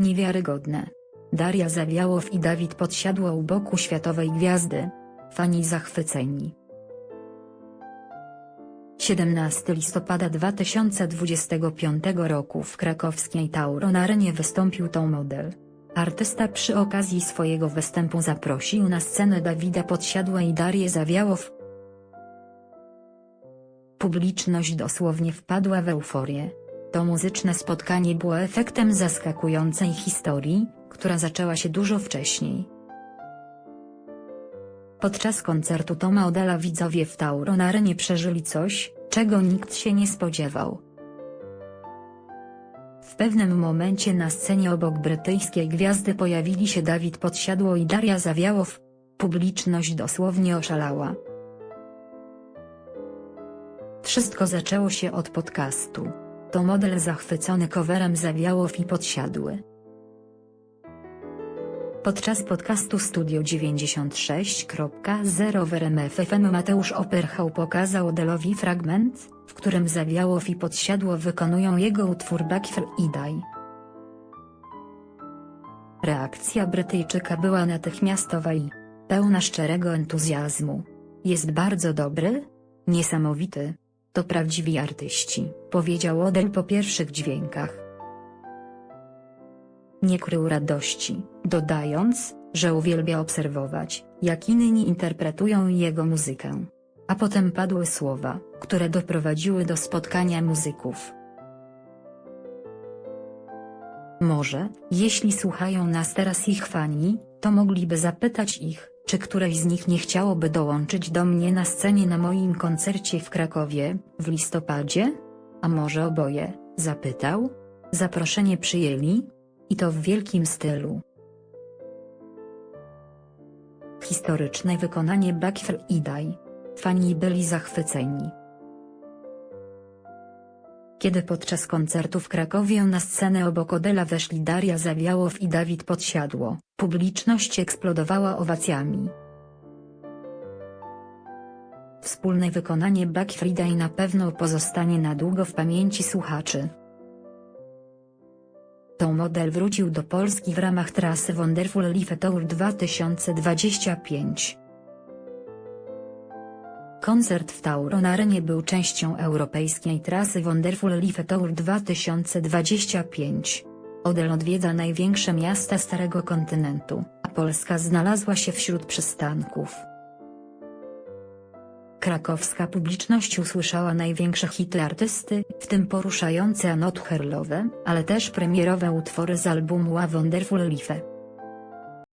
Niewiarygodne. Daria Zawiałow i Dawid Podsiadło u boku światowej gwiazdy. Fani zachwyceni. 17 listopada 2025 roku w krakowskiej Tauron Arenie wystąpił tą model. Artysta przy okazji swojego występu zaprosił na scenę Dawida Podsiadła i Darię Zawiałow. Publiczność dosłownie wpadła w euforię. To muzyczne spotkanie było efektem zaskakującej historii, która zaczęła się dużo wcześniej. Podczas koncertu Toma Odela widzowie w Tauron Arenie przeżyli coś, czego nikt się nie spodziewał. W pewnym momencie na scenie obok brytyjskiej gwiazdy pojawili się Dawid Podsiadło i Daria Zawiałow. Publiczność dosłownie oszalała. Wszystko zaczęło się od podcastu. To model zachwycony coverem Zawiałow i Podsiadły. Podczas podcastu Studio 96.0 w Mateusz Operchał pokazał Odelowi fragment, w którym Zawiałow i Podsiadło wykonują jego utwór Backfell i Daj. Reakcja Brytyjczyka była natychmiastowa i pełna szczerego entuzjazmu. Jest bardzo dobry? Niesamowity. To prawdziwi artyści, powiedział Odell po pierwszych dźwiękach. Nie krył radości, dodając, że uwielbia obserwować, jak inni interpretują jego muzykę. A potem padły słowa, które doprowadziły do spotkania muzyków. Może, jeśli słuchają nas teraz ich fani, to mogliby zapytać ich, czy któreś z nich nie chciałoby dołączyć do mnie na scenie na moim koncercie w Krakowie, w listopadzie? A może oboje, zapytał? Zaproszenie przyjęli? I to w wielkim stylu. Historyczne wykonanie Backfell i Daj. Fani byli zachwyceni. Kiedy podczas koncertu w Krakowie na scenę obok Odela weszli Daria Zawiałow i Dawid Podsiadło, publiczność eksplodowała owacjami. Wspólne wykonanie Back Friday na pewno pozostanie na długo w pamięci słuchaczy. Tą model wrócił do Polski w ramach trasy Wonderful Life Tour 2025. Koncert w Tauron Arenie był częścią europejskiej trasy Wonderful Life Tour 2025. Odel odwiedza największe miasta Starego Kontynentu, a Polska znalazła się wśród przystanków. Krakowska publiczność usłyszała największe hity artysty, w tym poruszające a not herlowe, ale też premierowe utwory z albumu A Wonderful Life.